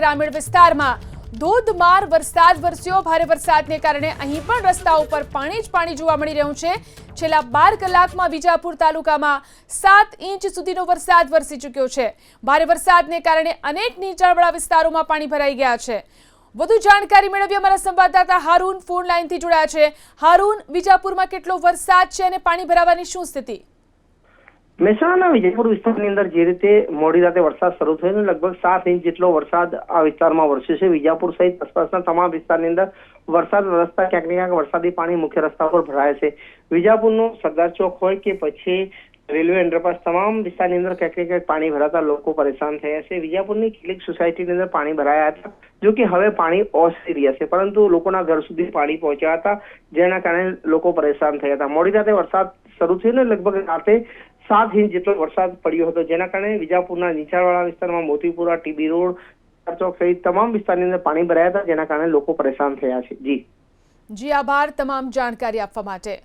ગ્રામીણ વિસ્તારમાં ધોધમાર વરસાદ વરસ્યો. ભારે વરસાદને કારણે અહીં પણ રસ્તા ઉપર પાણી જ પાણી જોવા મળી રહ્યું છે. છેલ્લા બાર કલાકમાં વિજાપુર તાલુકામાં સાત ઇંચ સુધીનો વરસાદ વરસી ચૂક્યો છે. ભારે વરસાદને કારણે અનેક નીચાણવાળા વિસ્તારોમાં પાણી ભરાઈ ગયા છે. વધુ જાણકારી મેળવી અમારા સંવાદદાતા હારૂન ફોન લાઇનથી જોડાયા છે. હારૂન, વિજાપુરમાં કેટલો વરસાદ છે અને પાણી ભરાવાની શું સ્થિતિ? મહેસાણાના વિજયપુર વિસ્તારની અંદર જે રીતે મોડી રાતે વરસાદ શરૂ થયો છે લગભગ સાત ઇંચ જેટલો વરસાદ આ વિસ્તારમાં વરસ્યો છે. વિજાપુર સહિત આસપાસના તમામ વિસ્તારની અંદર વરસાદ વરસતા ક્યાંક ને ક્યાંક વરસાદી પાણી મુખ્ય રસ્તા પર ભરાય છે. વિજાપુરનો સરદાર ચોક હોય કે પછી રેલવે અંડરપાસ તમામ વિસ્તારની અંદર ક્યાંક ને ક્યાંક પાણી ભરાતા લોકો પરેશાન થયા છે. વિજાપુરની કેટલીક સોસાયટીની અંદર પાણી ભરાયા હતા, જો કે હવે પાણી ઓસરી રહ્યા છે, પરંતુ લોકોના ઘર સુધી પાણી પહોંચ્યા હતા, જેના કારણે લોકો પરેશાન થયા હતા. મોડી રાતે વરસાદ શરૂ થયો ને લગભગ રાતે સાત ઇંચ જેટલો વરસાદ પડ્યો હતો. જેના કારણે વિજાપુરના નીચાણવાળા વિસ્તારમાં મોતીપુરા ટીબી રોડ ચોક સહિત તમામ વિસ્તારની અંદર પાણી ભરાયા હતા, જેના કારણે લોકો પરેશાન થયા છે. જી. જી, આભાર. તમામ જાણકારી આપવા માટે.